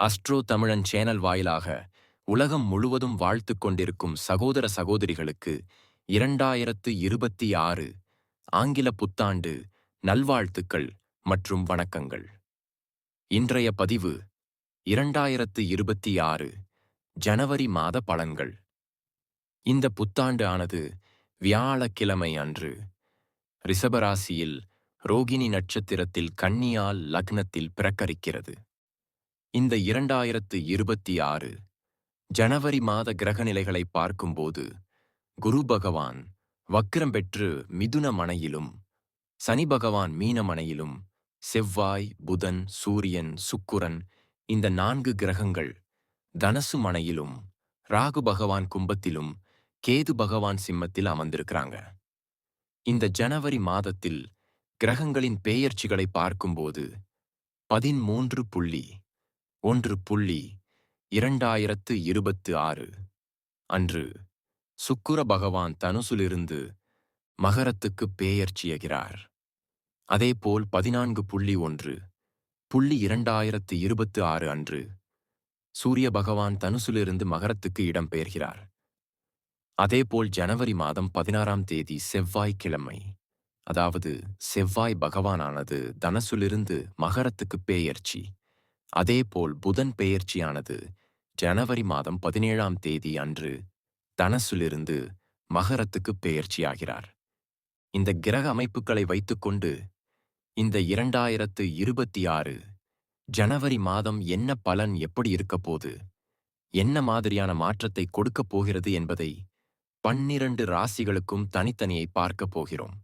Astro தமிழன் channel வாயிலாக உலகம் முழுவதும் வாழ்த்துக் கொண்டிருக்கும் சகோதர சகோதரிகளுக்கு இரண்டாயிரத்து இருபத்தி ஆறு ஆங்கில புத்தாண்டு நல்வாழ்த்துக்கள் மற்றும் வணக்கங்கள். இன்றைய பதிவு இரண்டாயிரத்து இருபத்தி ஆறு ஜனவரி மாத பலன்கள். இந்த புத்தாண்டு ஆனது வியாழக்கிழமை அன்று ரிஷபராசியில் ரோகிணி நட்சத்திரத்தில் கன்னியால் லக்னத்தில் பிறக்கரிக்கிறது இந்த இரண்டாயிரத்து இருபத்தி ஆறு ஜனவரி மாத கிரகநிலைகளை பார்க்கும்போது குரு பகவான் வக்கிரம் பெற்று மிதுன மனையிலும் சனி பகவான் மீன மனையிலும் செவ்வாய் புதன் சூரியன் சுக்குரன் இந்த நான்கு கிரகங்கள் தனசு மனையிலும் ராகு பகவான் கும்பத்திலும் கேது பகவான் சிம்மத்தில் அமர்ந்திருக்கிறாங்க. இந்த ஜனவரி மாதத்தில் கிரகங்களின் பெயர்ச்சிகளை பார்க்கும்போது பதிமூன்று புள்ளி ஒன்று புள்ளி இரண்டாயிரத்து இருபத்து ஆறு. அன்று சுக்குர பகவான் தனுசிலிருந்து மகரத்துக்கு பேயர்ச்சியகிறார் அதேபோல் பதினான்கு புள்ளி ஒன்று புள்ளி இரண்டாயிரத்து இருபத்து ஆறு அன்று சூரிய பகவான் தனுசிலிருந்து மகரத்துக்கு இடம்பெயர்கிறார் அதேபோல் ஜனவரி மாதம் பதினாறாம் தேதி செவ்வாய்க்கிழமை அதாவது செவ்வாய் பகவானானது தனசுலிருந்து மகரத்துக்கு பேயர்ச்சி அதேபோல் புதன் பெயர்ச்சியானது ஜனவரி மாதம் பதினேழாம் தேதி அன்று தனசுலிருந்து மகரத்துக்கு பெயர்ச்சியாகிறார். இந்த கிரக அமைப்புகளை வைத்துக்கொண்டு இந்த இரண்டாயிரத்து இருபத்தி ஆறு ஜனவரி மாதம் என்ன பலன் எப்படி இருக்கப்போது என்ன மாதிரியான மாற்றத்தை கொடுக்கப் போகிறது என்பதை பன்னிரண்டு ராசிகளுக்கும் தனித்தனியை பார்க்கப் போகிறோம்.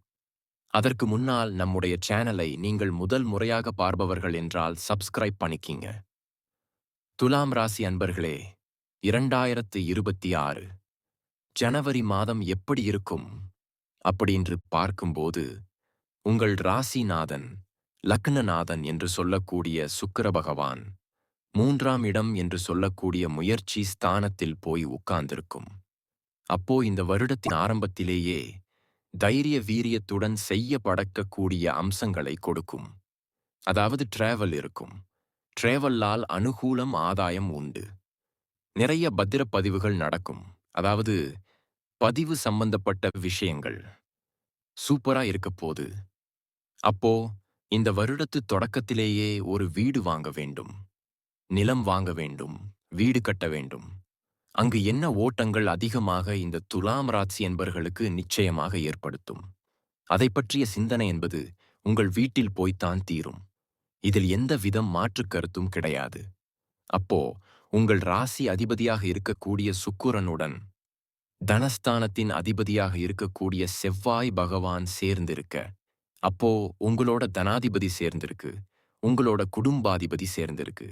அதற்கு முன்னால் நம்முடைய சேனலை நீங்கள் முதல் முறையாக பார்ப்பவர்கள் என்றால் சப்ஸ்கிரைப் பண்ணிக்கிங்க. துலாம் ராசி அன்பர்களே இரண்டாயிரத்து இருபத்தி ஆறு. ஜனவரி மாதம் எப்படி இருக்கும்? அப்படின்று பார்க்கும்போது உங்கள் ராசிநாதன் லக்னநாதன் என்று சொல்லக்கூடிய சுக்கர பகவான் மூன்றாம் இடம் என்று சொல்லக்கூடிய முயற்சி ஸ்தானத்தில் போய் உட்கார்ந்திருக்கும். அப்போ இந்த வருடத்தின் ஆரம்பத்திலேயே தைரிய வீரியத்துடன் செய்ய படக்கக்கூடிய அம்சங்களை கொடுக்கும். அதாவது டிராவல் இருக்கும். டிராவல்லால் அனுகூலம் ஆதாயம் உண்டு. நிறைய பத்திரப்பதிவுகள் நடக்கும். அதாவது பதிவு சம்பந்தப்பட்ட விஷயங்கள் சூப்பரா இருக்க போது. அப்போ இந்த வருடத்து தொடக்கத்திலேயே ஒரு வீடு வாங்க வேண்டும். நிலம் வாங்க வேண்டும். வீடு கட்ட வேண்டும். அங்கு என்ன ஓட்டங்கள் அதிகமாக இந்த துலாம் ராசி என்பர்களுக்கு நிச்சயமாக ஏற்படுத்தும்? அதை பற்றிய சிந்தனை என்பது உங்கள் வீட்டில் போய்த்தான் தீரும். இதில் எந்த விதம் மாற்றுக் கருத்தும் கிடையாது. அப்போ உங்கள் ராசி அதிபதியாக இருக்கக்கூடிய சுக்குரனுடன் தனஸ்தானத்தின் அதிபதியாக இருக்கக்கூடிய செவ்வாய் பகவான் சேர்ந்திருக்க அப்போ உங்களோட தனாதிபதி சேர்ந்திருக்கு உங்களோட குடும்பாதிபதி சேர்ந்திருக்கு.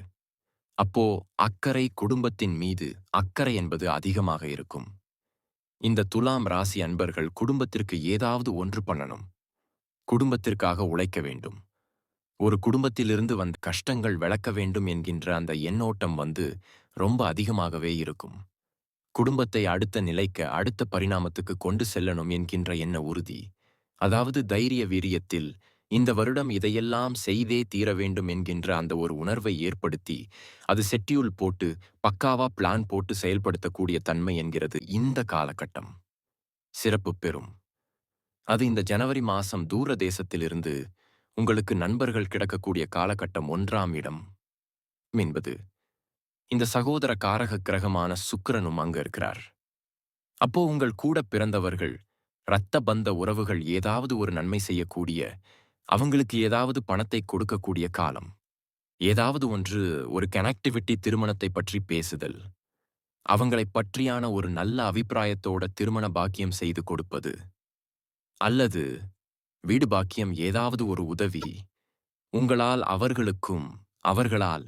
அப்போ அக்கறை குடும்பத்தின் மீது அக்கறை என்பது அதிகமாக இருக்கும். இந்த துலாம் ராசி அன்பர்கள் குடும்பத்திற்கு ஏதாவது ஒன்று பண்ணணும். குடும்பத்திற்காக உழைக்க வேண்டும். ஒரு குடும்பத்திலிருந்து வந்த கஷ்டங்கள் விளக்க வேண்டும் என்கின்ற அந்த எண்ணோட்டம் வந்து ரொம்ப அதிகமாகவே இருக்கும். குடும்பத்தை அடுத்த நிலைக்க அடுத்த பரிணாமத்துக்கு கொண்டு செல்லணும் என்கின்ற எண்ண உறுதி அதாவது தைரிய வீரியத்தில் இந்த வருடம் இதையெல்லாம் செய்தே தீர வேண்டும் என்கின்ற அந்த ஒரு உணர்வை ஏற்படுத்தி அது செட்டியூல் போட்டு பக்காவா பிளான் போட்டு செயல்படுத்தக்கூடிய தன்மை என்கிறது இந்த காலகட்டம். சிறப்பு பெறும். அது இந்த ஜனவரி மாசம் தூர தேசத்திலிருந்து உங்களுக்கு நண்பர்கள் கிடக்கக்கூடிய காலகட்டம் ஒன்றாம் இடம். என்பது. இந்த சகோதர காரக கிரகமான சுக்கரனும் அங்கு இருக்கிறார். அப்போ உங்கள் கூட பிறந்தவர்கள் இரத்த பந்த உறவுகள் ஏதாவது ஒரு நன்மை செய்யக்கூடிய அவங்களுக்கு ஏதாவது பணத்தை கொடுக்கக்கூடிய காலம். ஏதாவது ஒன்று ஒரு கனெக்டிவிட்டி திருமணத்தை பற்றி பேசுதல். அவங்களைப் பற்றியான ஒரு நல்ல அபிப்பிராயத்தோட திருமண பாக்கியம் செய்து கொடுப்பது. அல்லது வீடு பாக்கியம் ஏதாவது ஒரு உதவி. உங்களால் அவர்களுக்கும் அவர்களால்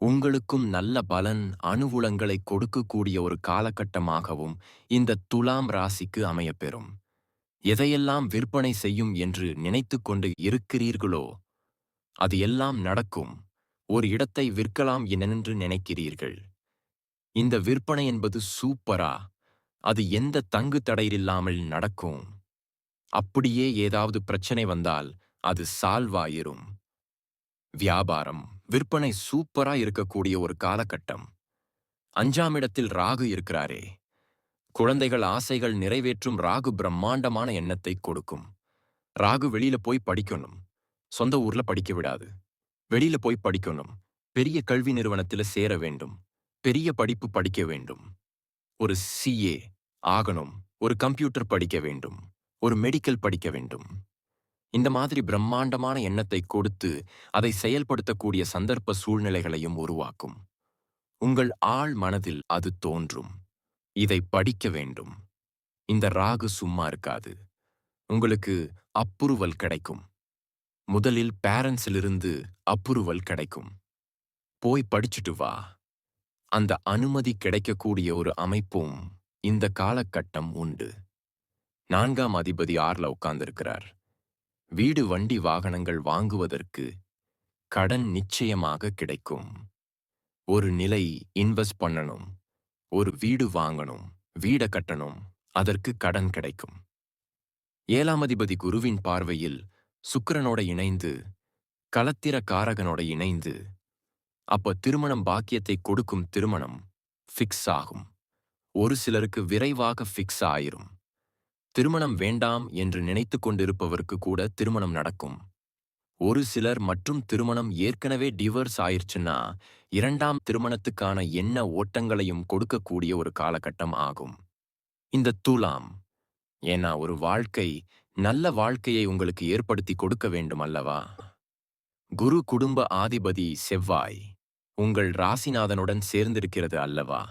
உங்களுக்கும் நல்ல பலன் அனுகூலங்களை கொடுக்கக்கூடிய ஒரு காலகட்டமாகவும் இந்த துலாம் ராசிக்கு அமையப்பெறும். எதையெல்லாம் விற்பனை செய்யும் என்று நினைத்து கொண்டு இருக்கிறீர்களோ அது எல்லாம் நடக்கும். ஒரு இடத்தை விற்கலாம் என்று நினைக்கிறீர்கள். இந்த விற்பனை என்பது சூப்பரா? அது எந்த தங்கு தடையில்லாமல் நடக்கும்? அப்படியே ஏதாவது பிரச்சனை வந்தால் அது சால்வாயிரும். வியாபாரம் விற்பனை சூப்பரா இருக்கக்கூடிய ஒரு காலகட்டம். அஞ்சாம் இடத்தில் ராகு இருக்கிறாரே. குழந்தைகள் ஆசைகள் நிறைவேற்றும் ராகு பிரம்மாண்டமான எண்ணத்தை கொடுக்கும். ராகு வெளியில போய் படிக்கணும். சொந்த ஊர்ல படிக்க விடாது. வெளியில போய் படிக்கணும். பெரிய கல்வி நிறுவனத்தில் சேர வேண்டும். பெரிய படிப்பு படிக்க வேண்டும். ஒரு சிஏ ஆகணும். ஒரு கம்ப்யூட்டர் படிக்க வேண்டும். ஒரு மெடிக்கல் படிக்க வேண்டும். இந்த மாதிரி பிரம்மாண்டமான எண்ணத்தை கொடுத்து அதை செயல்படுத்தக்கூடிய சந்தர்ப்ப சூழ்நிலைகளையும் உருவாக்கும். உங்கள் ஆழ் மனதில் அது தோன்றும். இதை படிக்க வேண்டும். இந்த ராகு சும்மா இருக்காது. உங்களுக்கு அப்புருவல் கிடைக்கும். முதலில் பேரண்ட்ஸிலிருந்து அப்புருவல் கிடைக்கும். போய் படிச்சுட்டு வா. அந்த அனுமதி கிடைக்கக்கூடிய ஒரு அமைப்பும் இந்த காலகட்டம் உண்டு. நான்காம் அதிபதி ஆறுல உட்கார்ந்திருக்கிறார். வீடு வண்டி வாகனங்கள் வாங்குவதற்கு கடன் நிச்சயமாக கிடைக்கும். ஒரு நிலை இன்வெஸ்ட் பண்ணணும். ஒரு வீடு வாங்கணும் வீட கட்டணும் அதற்கு கடன் கிடைக்கும். ஏழாம் அதிபதி குருவின் பார்வையில் சுக்கரனோட இணைந்து கலத்திர காரகனோட இணைந்து அப்ப திருமணம் பாக்கியத்தை கொடுக்கும் திருமணம் ஃபிக்ஸ் ஆகும். ஒரு சிலருக்கு விரைவாக ஃபிக்ஸ் ஆயிரும். திருமணம் வேண்டாம் என்று நினைத்து கொண்டிருப்பவருக்கு கூட திருமணம் நடக்கும். ஒரு சிலர் மற்றும் திருமணம் ஏற்கனவே டிவர்ஸ் ஆயிருச்சுன்னா இரண்டாம் திருமணத்துக்கான எண்ண ஓட்டங்களையும் கொடுக்கக்கூடிய ஒரு காலகட்டம் ஆகும். இந்த துலாம் ஏன்னா ஒரு வாழ்க்கை நல்ல வாழ்க்கையை உங்களுக்கு ஏற்படுத்தி கொடுக்க வேண்டும் அல்லவா? குரு குடும்ப ஆதிபதி செவ்வாய் உங்கள் ராசிநாதனுடன் சேர்ந்திருக்கிறது அல்லவா?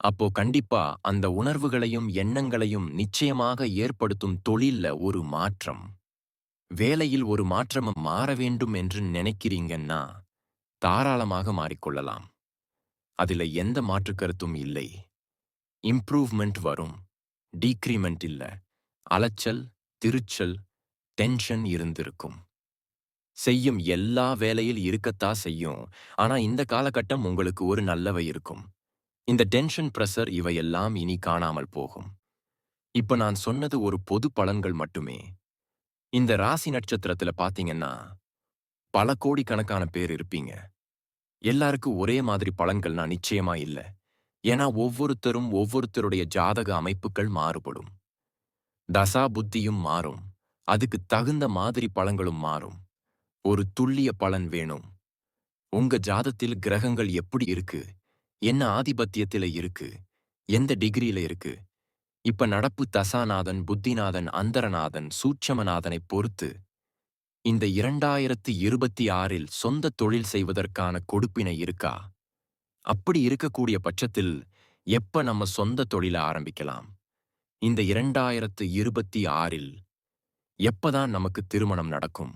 அப்போ கண்டிப்பா அந்த உணர்வுகளையும் எண்ணங்களையும் நிச்சயமாக ஏற்படுத்தும் தொழில்ல ஒரு மாற்றம். வேலையில் ஒரு மாற்றம் மாற வேண்டும் என்று நினைக்கிறீங்கன்னா தாராளமாக மாறிக்கொள்ளலாம். அதுல எந்த மாற்று கருத்தும் இல்லை. இம்ப்ரூவ்மெண்ட் வரும். டீக்ரிமெண்ட் இல்ல. அலைச்சல் திருச்சல் டென்ஷன் இருந்திருக்கும். செய்யும் எல்லா வேலையில் இருக்கத்தா செய்யும். ஆனா இந்த காலகட்டம் உங்களுக்கு ஒரு நல்லவை இருக்கும். இந்த டென்ஷன் பிரஷர் இவையெல்லாம் இனி காணாமல் போகும். இப்ப நான் சொன்னது ஒரு பொது பலன்கள் மட்டுமே. இந்த ராசி நட்சத்திரத்துல பாத்தீங்கன்னா பல கோடிக்கணக்கான பேர் இருப்பீங்க. எல்லாருக்கும் ஒரே மாதிரி பலன்கள்னா நிச்சயமா இல்ல. ஏன்னா ஒவ்வொருத்தரும் ஒவ்வொருத்தருடைய ஜாதக அமைப்புகள் மாறுபடும். தசா புத்தியும் மாறும். அதுக்கு தகுந்த மாதிரி பலன்களும் மாறும். ஒரு துல்லிய பலன் வேணும். உங்க ஜாதத்தில் கிரகங்கள் எப்படி இருக்கு? என்ன ஆதிபத்தியத்தில இருக்கு? எந்த டிகிரியில இருக்கு? இப்ப நடப்பு தசாநாதன் புத்திநாதன் அந்தரநாதன் சூட்சமநாதனை பொறுத்து இந்த இரண்டாயிரத்து இருபத்தி ஆறில் சொந்த தொழில் செய்வதற்கான கொடுப்பினை இருக்கா? அப்படி இருக்கக்கூடிய பட்சத்தில் எப்ப நம்ம சொந்த தொழில ஆரம்பிக்கலாம்? இந்த இரண்டாயிரத்து இருபத்தி ஆறில் எப்பதான் நமக்கு திருமணம் நடக்கும்?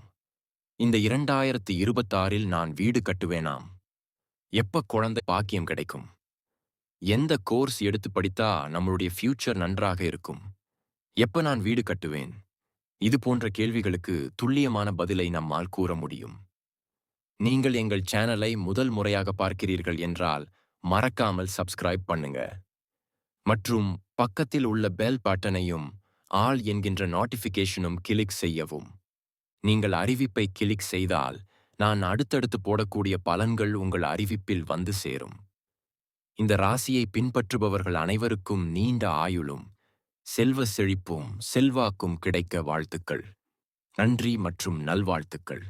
இந்த இரண்டாயிரத்து இருபத்தாறில் நான் வீடு கட்டுவேனாம்? எப்ப குழந்தை பாக்கியம் கிடைக்கும்? எந்த கோர்ஸ் எடுத்து படித்தா நம்மளுடைய ஃபியூச்சர் நன்றாக இருக்கும்? எப்ப நான் வீடு கட்டுவேன்? இது போன்ற கேள்விகளுக்கு துல்லியமான பதிலை நம்மால் கூற முடியும். நீங்கள் எங்கள் சேனலை முதல் முறையாக பார்க்கிறீர்கள் என்றால் மறக்காமல் சப்ஸ்கிரைப் பண்ணுங்க. மற்றும் பக்கத்தில் உள்ள பெல் பட்டனையும் ஆல் என்கின்ற நோட்டிஃபிகேஷனும் கிளிக் செய்யவும். நீங்கள் அறிவிப்பை கிளிக் செய்தால் நான் அடுத்தடுத்து போடக்கூடிய பலன்கள் உங்கள் அறிவிப்பில் வந்து சேரும். இந்த ராசியை பின்பற்றுபவர்கள் அனைவருக்கும் நீண்ட ஆயுளும் செல்வ செழிப்பும் செல்வாக்கும் கிடைக்க வாழ்த்துக்கள். நன்றி மற்றும் நல்வாழ்த்துக்கள்.